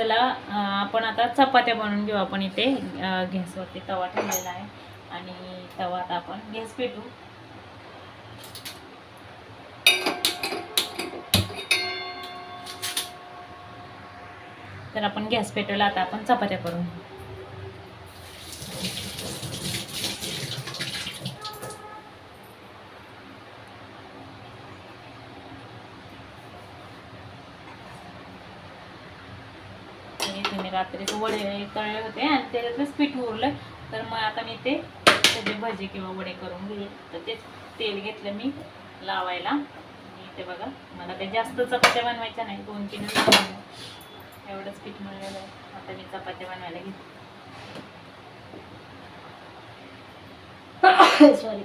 चला आपण आता चपात्या बनवून घेऊ. आपण इथे गॅसवरती तवा ठेवलेला आहे. आणि तवा आता आपण गॅस पेटू तर आपण गॅस पेटवला आता आपण चपात्या करून घेऊ आणि तुम्ही रात्रीचे वडे तळले होते आणि त्याच्यातलंच पीठ उरलं तर मग आता मी ते त्याचे भजी किंवा वडे करून घेईल. तर तेच तेल घेतलं मी लावायला. ते बघा मला ते जास्त चपात्या बनवायच्या नाही दोन तीन एवढंच पीठ मिळलेलं आहे. आता मी चपात्या बनवायला घेते. सॉरी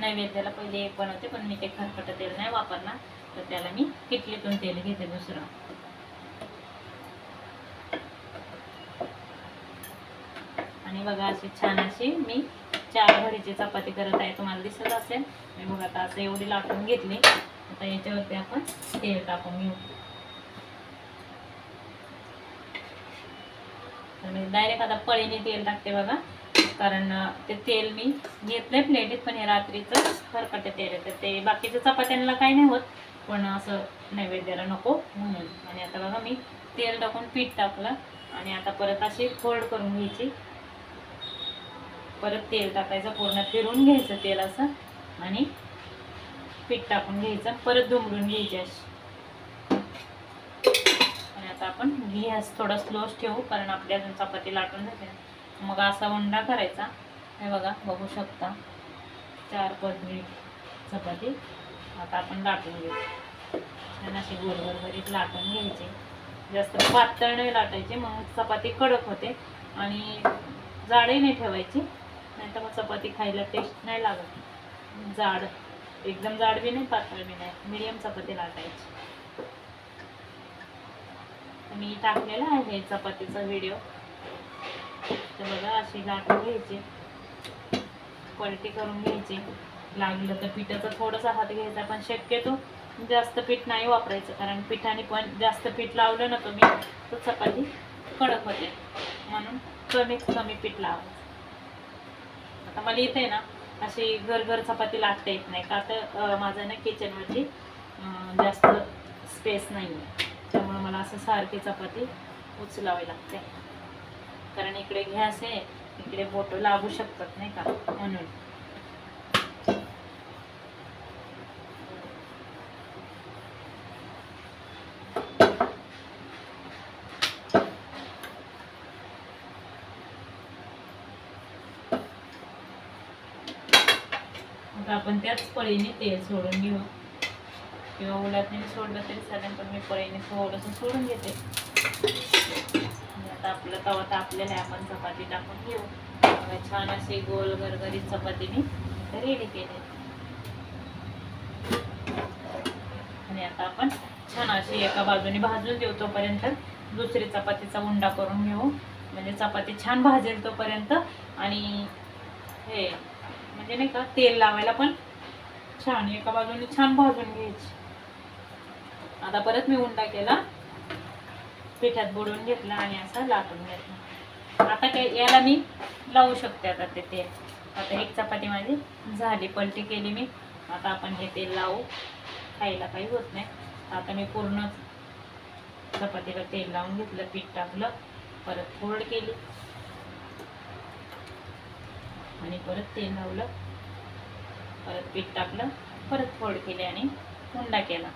नैवेद्याला पहिले एक बनवते पण मी ते खरकट तेल नाही वापरणार. तर त्याला मी किटलीतून तेल घेते दुसरं. आणि बघा अशी छान अशी मी चार भरीची चपाती करत आहे. तुम्हाला दिसत असेल. मी बघा आता असं एवढी लाटून घेतली. आता याच्यावरती आपण तेल टाकून घेऊ. तर मी डायरेक्ट आता पळीने तेल टाकते बघा. कारण ते तेल मी घेतलंय प्लेटीत पण हे रात्रीचं खरकटे तेल आहे तर ते बाकीचं चपात्यांना काही नाही होत पण असं नैवेद्याला नको म्हणून. आणि आता बघा मी तेल टाकून पीठ टाकलं आणि आता परत अशी फोल्ड करून घ्यायची. परत तेल टाकायचं पूर्ण फिरून घ्यायचं तेल असं आणि पीठ टाकून घ्यायचं परत दुमडून घ्यायची अशी. आणि आता आपण गॅस थोडा स्लोच ठेवू कारण आपली अजून चपाती लाटून जाते. मग असा उंडा करायचा. हे बघा बघू शकता. चार पदरी चपाती. आता आपण लाटून घेऊ. आणि अशी गोल गोलगरीत लाटून घ्यायची. जास्त पातळ नाही लाटायचे मग चपाती कडक होते. आणि जाडही नाही ठेवायची. नाही तर मग चपाती खायला टेस्ट नाही लागत. जाड. एकदम जाड बी नाही पातळ बी नाही. मिडियम चपाती लाटायची. मी टाकलेला आहे चपातीचा व्हिडिओ अशी लाटून घ्यायची. पलटी करून घ्यायची. लागलं तर पिठाचा थोडासा हात घ्यायचा पण शक्यतो जास्त पीठ नाही वापरायचं कारण पिठाने पण जास्त पीठ लावलं ना तुम्ही तर चपाती कडक होते. म्हणून कमीत कमी पीठ लावायचं. आता मला इथे ना अशी घर घर चपाती लाटता येत नाही का तर माझं ना किचनवरती जास्त स्पेस नाही आहे. त्यामुळे मला असं सारखी चपाती उचलावी लागते. कारण इकडे गॅस आहे इकडे बोट लागू शकतात नाही का? म्हणून. आपण त्याच पळीने तेल सोडून घेऊ. किंवा उलटने सोडलं तरी साधारण पण मी पळीने थोडंसं सोडून घेते. आता आपलं तवा तापलेला आहे आपण चपाती टाकून घेऊ. बघा, छान अशी गोल गरगरीत चपाती मी रेडी केली. आणि आता आपण छान अशी एका बाजूने भाजून देऊ तोपर्यंत दुसरी चपातीचा उंडा करून घेऊ. म्हणजे चपाती छान भाजेल तोपर्यंत. आणि हे म्हणजे नाही का तेल लावायला पण छान एका बाजूने छान भाजून घ्यायची. आता परत मी उंडा केला. पिठात बुडवून घेतला आणि असा लाटून घेतला. आता काय याला मी लावू शकते आता ते तेल. आता एक चपाती माझी झाली पलटी केली मी. आता आपण हे तेल लावू. खायला काही होत नाही. आता मी पूर्ण चपातीला तेल लावून घेतलं पीठ टाकलं परत फोल्ड केली. आणि परत तेल लावलं. परत पीठ टाकलं परत फोल्ड केले आणि हुंडा केला.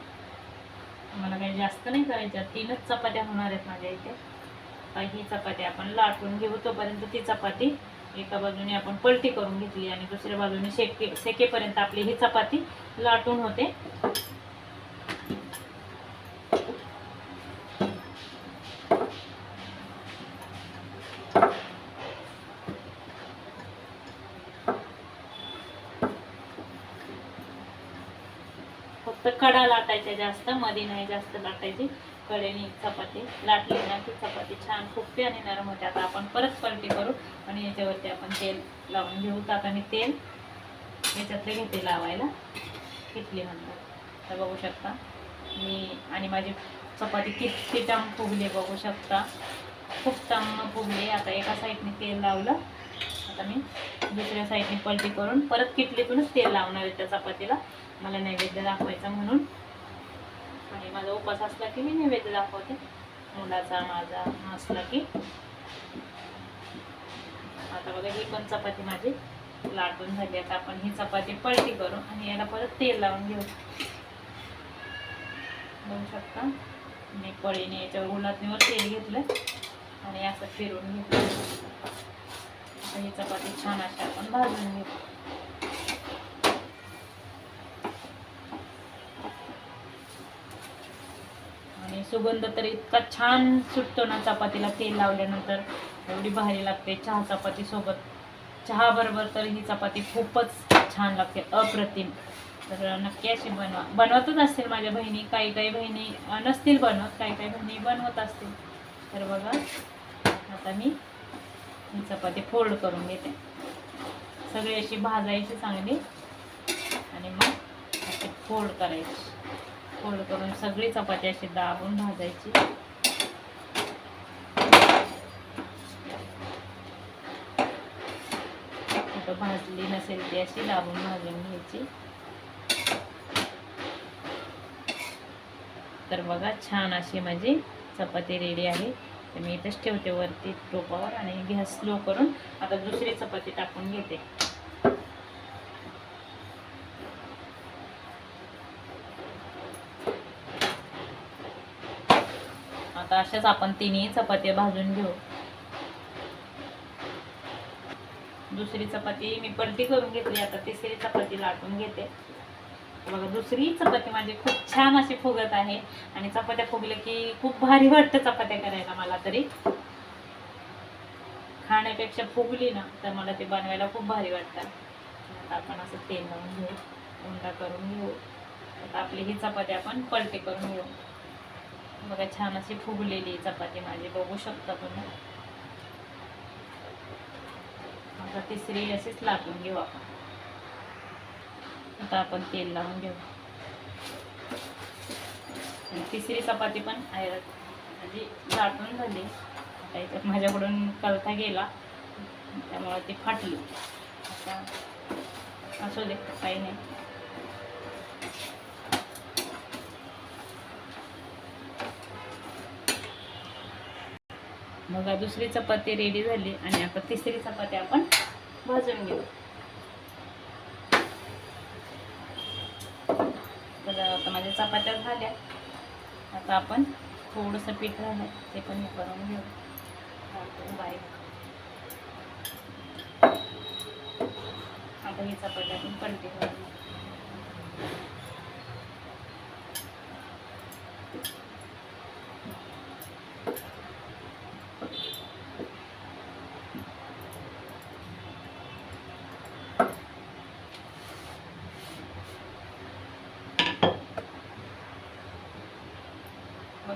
मला काही जास्त नाही करायच्या तीनच चपात्या होणार आहेत माझ्या इथे. आता ही चपाती आपण लाटून घेऊ तोपर्यंत ती चपाती एका बाजूने आपण पलटी करून घेतली आणि दुसऱ्या बाजूने शेके शेकेपर्यंत आपली ही चपाती लाटून होते. कडा लाटायच्या जास्त मध्ये नाही जास्त लाटायची. कडेने चपाती लाटली ना की चपाती छान फुगते आणि नरम होते. आता आपण परत पलटी करू आणि याच्यावरती आपण तेल लावून घेऊ. आता मी तेल याच्यातले घेते लावायला. किटली म्हणतात. तर बघू शकता. मी आणि माझी चपाती किती टाम फुगली बघू शकता. खूप टाम फुगली. आता एका साईडने तेल लावलं. आता मी दुसऱ्या साईडने पलटी करून परत किटलीतूनच तेल लावणार आहे त्या चपातीला. मला नैवेद्य दाखवायचा म्हणून. आणि माझा उपास असला की मी नैवेद्य दाखवते. मुलाचा माझा असला की. आता बघा ही पण चपाती माझी लाटून झाली. आता आपण ही चपाती पलटी करू आणि याला परत तेल लावून घेऊ. बघू शकता. मी पळीने याच्यावर उलातणीवर तेल घेतलं आणि असं फिरून घेतलं ही चपाती छान अशा आपण भाजून घेऊ आणि सुगंध तर इतका छान सुटतो ना चपातीला तेल लावल्यानंतर. एवढी भारी लागते चहा चपाती सोबत. चहा बरोबर तर ही चपाती खूपच छान लागते अप्रतिम. तर नक्की अशी बनवा. बनवतच असतील माझ्या बहिणी काही काही बहिणी नसतील बनवत काही काही बहिणी बनवत असतील. तर बघा आता मी ही चपाती फोल्ड करून घेते. सगळी अशी भाजायची चांगली. आणि मग अशी फोल्ड करायची. फोल्ड करून सगळी चपाती अशी दाबून भाजायची. भाजली नसेल ती अशी दाबून भाजून घ्यायची. तर बघा छान अशी माझी चपाती रेडी आहे. तर मी इथंच ठेवते वरती टोपावर आणि गॅस स्लो करून आता दुसरी चपाती टाकून घेते आता अशाच आपण तिन्ही चपात्या भाजून घेऊ. दुसरी चपाती मी पलटी करून घेतली आता तिसरी चपाती लाटून घेते. बघा दुसरी चपाती माझी खूप छान अशी फुगत आहे आणि चपात्या फुगल्या की खूप भारी वाटतं चपात्या करायला मला तरी. खाण्यापेक्षा फुगली ना तर मला ते बनवायला खूप भारी वाटतं. आता आपण असं तेल लावून घेऊ उंडा करून घेऊ. आता आपली ही चपाती आपण पलटी करून घेऊ. बघा छान अशी फुगलेली चपाती माझी बघू शकता तुम्ही. आता तिसरी अशीच लाटून घेऊ आपण. आता आपण तेल लावून घेऊ. तिसरी चपाती पण आहे. म्हणजे लाटून झाली. आता याच्यात माझ्याकडून कलथा गेला. त्यामुळे ती फाटली. आता असू दे काही नाही. मग दुसरी चपाती रेडी झाली आणि आता तिसरी चपाती आपण भाजून घेऊ. तर आता माझ्या चपात्या झाल्या. आता आपण थोडंसं पीठ राहिलं ते पण हे करून घेऊ. बारीक. आता ही चपाती आपण पलटी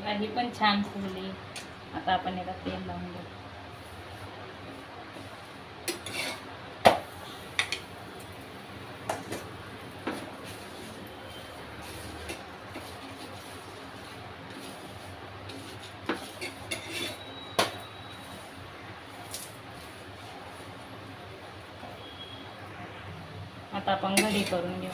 बघा ही पण छान फुगली. आता आपण याला तेल लावून घेऊ आता आपण घडी करून घेऊ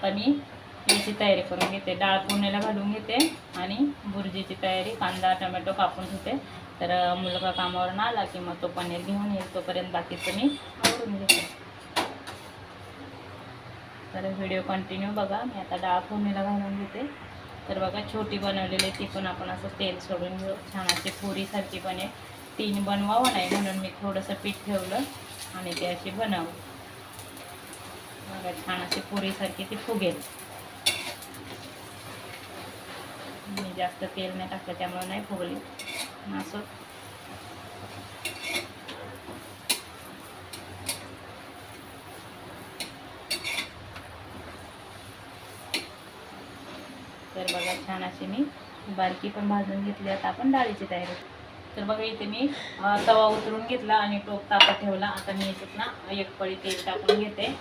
आता मी याची तयारी करून घेते. डाळ पुण्याला घालून घेते आणि भुर्जीची तयारी कांदा टोमॅटो कापून घेते. तर मुलगा कामावर ना आला की मग तो पनीर घेऊन येईल. तोपर्यंत बाकीचं मी आवडून घेते. तर व्हिडिओ कंटिन्यू बघा. मी आता डाळ फोडणीला घालून घेते. तर बघा छोटी बनवलेली ती पण आपण असं तेल सोडून घेऊ. छान अशी पुरीसारखी बने तीन बनवावं नाही म्हणून मी थोडंसं पीठ ठेवलं आणि ते अशी बनवू बघा छान असे पोरीसारखे ते फुगेल मी जास्त तेल नाही टाकलं त्यामुळे नाही फुगले. असं. तर बघा छान अशी मी बारकी पण भाजून घेतली. आता आपण डाळीची तयारी तर बघा इथे मी तवा उतरून घेतला आणि टोप तापत ठेवला. आता मी इथे ना एक पळी तेल टाकून घेते.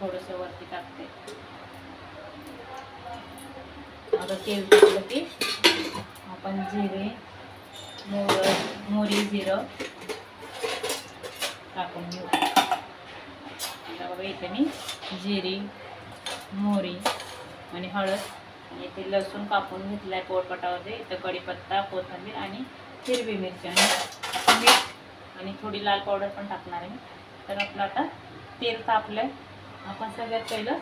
थोडंसं वरती टाकते. आता तेल टाकलं की आपण जिरे मोर मोरी जिरं टाकून घेऊ. आता बघा इथे मी जिरी मोहरी आणि हळद आणि इथे लसूण कापून घेतलाय पोळपटामध्ये इथं कढीपत्ता कोथंबीर आणि हिरवी मिरची आणि मीठ आणि थोडी लाल पावडर पण टाकणार आहे तर आपलं आता तेल तापलंय. आपण सगळ्यात पहिलं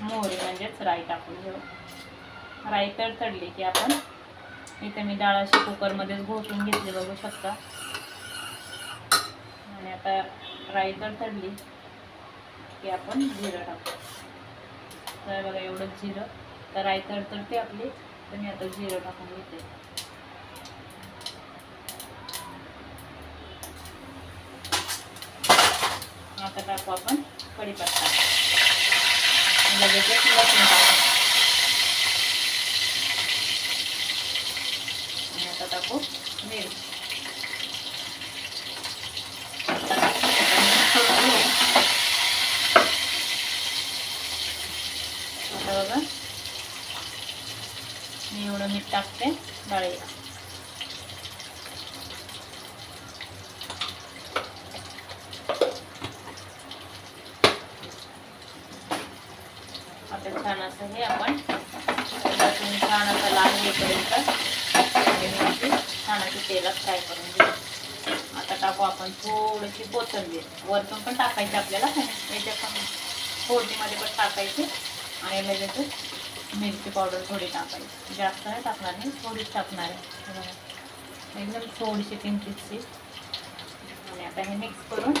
मोहरी म्हणजेच राई टाकून घेऊ. राई तडतडली की आपण इथे मी डाळ अशी कुकरमध्येच घोटून घेतली बघू शकता. आणि आता राई तडतडली की आपण जिरं टाकू. तर बघा एवढं जिरं. तर राई तडतडते आपली तर मी आता जिरं टाकून घेते. आता टाकू आपण कढीपत्ता. लगेचच लसूण टाकू. आणि आता टाकू मिरची आता बघा. मी एवढं मीठ टाकते डाळीला आता छान असं हे आपण लसूण छान असं लाल होईपर्यंत आणि मिरची छान अशी तेलात फ्राय करून घेऊ आता टाकू आपण थोडीशी कोथिंबीर वरतून पण टाकायची आपल्याला. याच्या पण फोडणीमध्ये पण टाकायची. आणि लगेचच मिरची पावडर थोडी टाकायची. जास्त नाही टाकणार नाही थोडीच टाकणार आहे. एकदम थोडीशी किंचितशी आणि आता हे मिक्स करून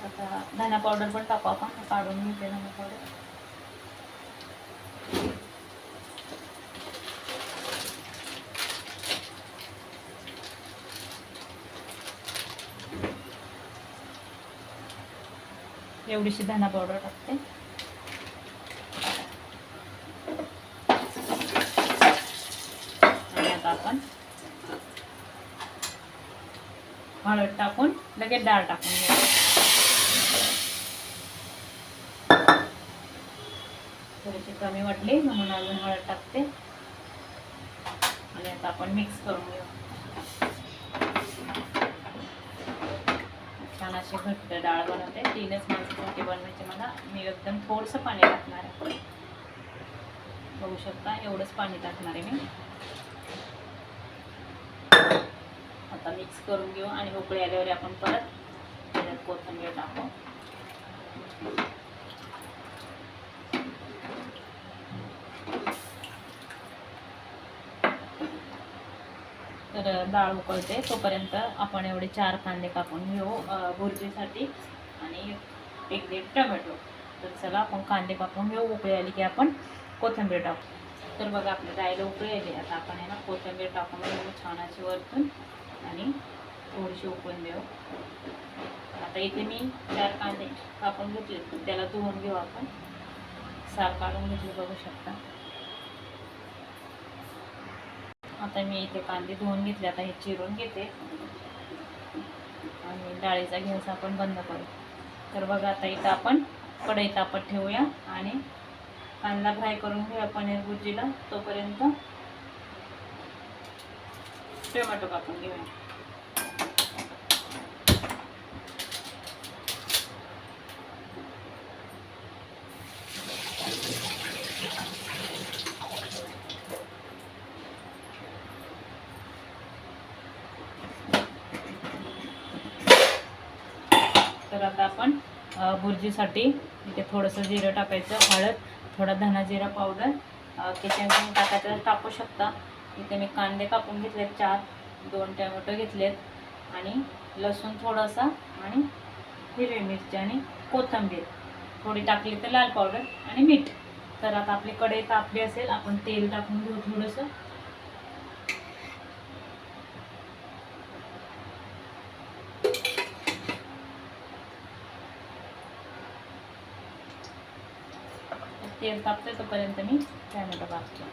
आता धना पावडर पण टाकू आपण. काढून घेते धना पावडर. एवढीशी धना पावडर टाकते. आणि आता आपण हळद टाकून लगेच डाळ टाकून घेऊ. थोडीशी कमी वाटली म्हणून अजून हळद टाकते. आणि आता आपण मिक्स करून घेऊ. छान घट्ट डाळ बनवते. तीनच माणसासाठी बनवायची मला. मी एकदम थोडंसं पाणी टाकणार आहे. बघू शकता एवढंच पाणी टाकणार आहे मी. आता मिक्स करून घेऊ आणि उकळी आल्यावर आपण परत त्याच्यात कोथिंबीर टाकू. तर डाळ उकळते. तोपर्यंत आपण एवढे चार कांदे कापून घेऊ भुर्जीसाठी आणि एक दीड टोमॅटो. तर चला आपण कांदे कापून घेऊ. उकळी आली की आपण कोथिंबीर टाकू. तर बघा आपल्या डाळीला उकळी आली. आता आपण आहे ना कोथिंबीर टाकून घेऊ छान अशी वरतून. आणि थोडीशी उकळून देऊ आता इथे मी चार कांदे कापून घेतले. त्याला धुवून घेऊ आपण. सार काढून घेतले बघू शकता. आता मी इथे कांदे धुवून घेतले आता हे चिरून घेते. आणि डाळीचा गॅस आपण बंद करू. तर बघा आता इथं आपण कढई तापत ठेवूया आणि कांदा फ्राय करून घेऊया पनीर भुर्जीला तोपर्यंत टोमॅटो कापून घेऊया तर आता आपण अ, भुर्जीसाठी इथे थोडंसं जिरं टाकायचं हळद थोडा धना जिरा पावडर किचन किंग टाकायचं टाकू शकता. इथे मी कांदे कापून घेतलेत चार दोन टोमॅटो घेतलेत आणि लसूण थोडासा आणि हिरवी मिरची आणि कोथिंबीर. थोडी टाकली तर लाल पावडर आणि मीठ. तर आता आपली कढई तापली असेल आपण तेल टाकून घेऊ थोडंसं. तेल तापते तोपर्यंत मी टॅमॅटो कापते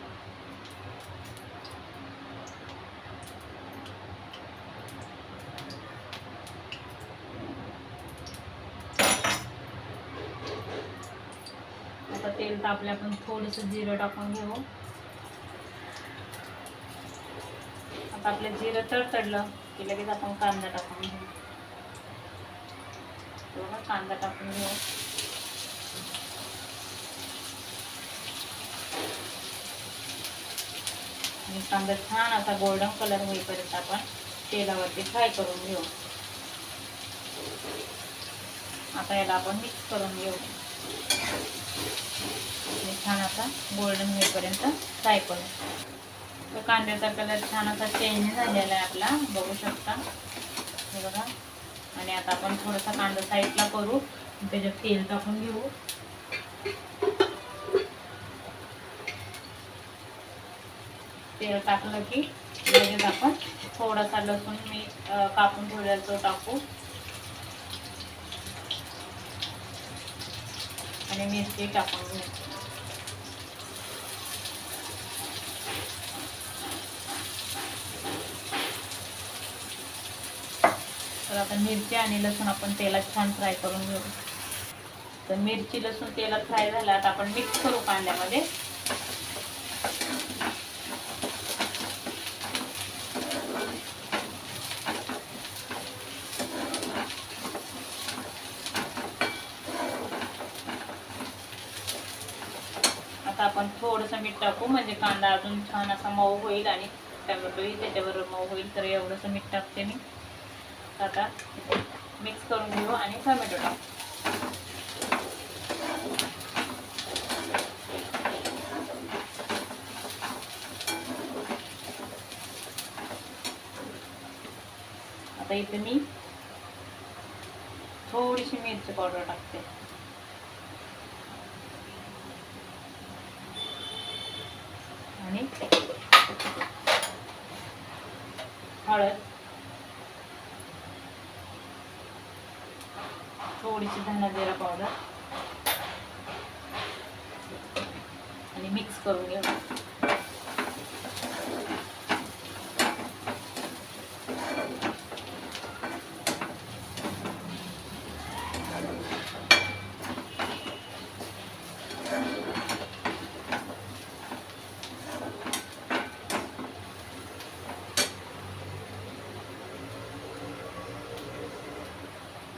आता तेल तापले आपण थोडंसं जिरं टाकून घेऊ. आता आपलं जिरं तडतडलं की लगेच आपण कांदा टाकून घेऊ. कांदा टाकून घेऊ. आणि कांदा छान असा गोल्डन कलर होईपर्यंत आपण तेलावरती फ्राय करून घेऊ. आता याला आपण मिक्स करून घेऊ. आणि छान असा गोल्डन होईपर्यंत फ्राय करू. तर कांद्याचा कलर छान असा चेंज झालेला आहे आपला बघू शकता. हे बघा. आणि आता आपण थोडासा कांदा साईडला करू. त्याच्यात तेल टाकून घेऊ. तेल टाकलं की लगेच आपण थोडासा लसूण मी कापून ठेवलेला तो टाकू. आणि मिरची टाकून घेऊ. तर आता मिरची आणि लसूण आपण तेलात छान फ्राय करून घेऊ. तर मिरची लसूण तेलात फ्राय झाला आता आपण मिक्स करू कांद्यामध्ये आता आपण थोडंसं मीठ टाकू म्हणजे कांदा अजून छान असा मऊ होईल आणि टमॅटोही त्याच्याबरोबर मऊ होईल तर एवढंसं मीठ टाकते मी. आता मिक्स करून घेऊ आणि टमॅटो टाकू. आता इथे मी थोडीशी मिरची पावडर टाकते. आणि हळद. थोडीशी धना जिरा पावडर आणि मिक्स करून घेऊ.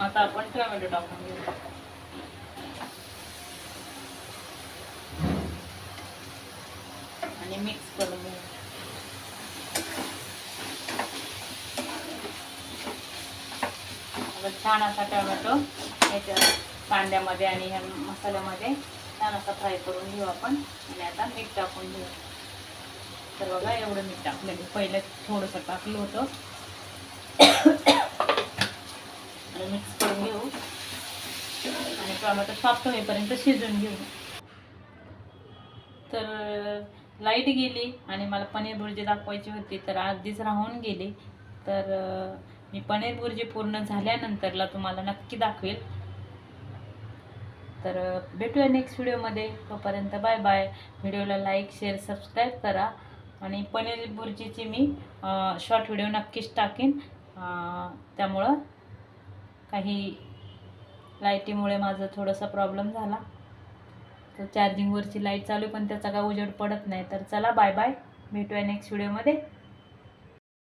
आता आपण टोमॅटो टाकून घेऊ. आणि मिक्स करून घेऊ. छान असा टोमॅटो याच्या कांद्यामध्ये आणि ह्या मसाल्यामध्ये छान असा फ्राय करून घेऊ आपण. आणि आता मीठ टाकून घेऊ. तर बघा एवढं मीठ टाकलं पहिलं थोडंसं टाकलं होतं आणि मिक्स करून घेऊ आणि टोमॅटो सॉफ्ट होईपर्यंत शिजून घेऊ. तर लाइट गेली आणि मला पनीर भुर्जी दाखवायची होती तर आधीच राहून गेली. तर मी पनीर भुर्जी पूर्ण झाल्यानंतरला तुम्हाला नक्की दाखवेल. तर भेटूया नेक्स्ट व्हिडिओमध्ये तोपर्यंत बाय बाय व्हिडिओला लाईक शेअर सबस्क्राईब करा. आणि पनीर भुर्जीची मी शॉर्ट व्हिडिओ नक्कीच टाकेन. त्यामुळं काही लाईटीमुळे माझं थोडासा प्रॉब्लेम झाला. तर चार्जिंगवरची लाइट चालू आहे, पण त्याचा काय उजेड पडत नाही. तर चला बाय बाय. भेटूया नेक्स्ट व्हिडिओमध्ये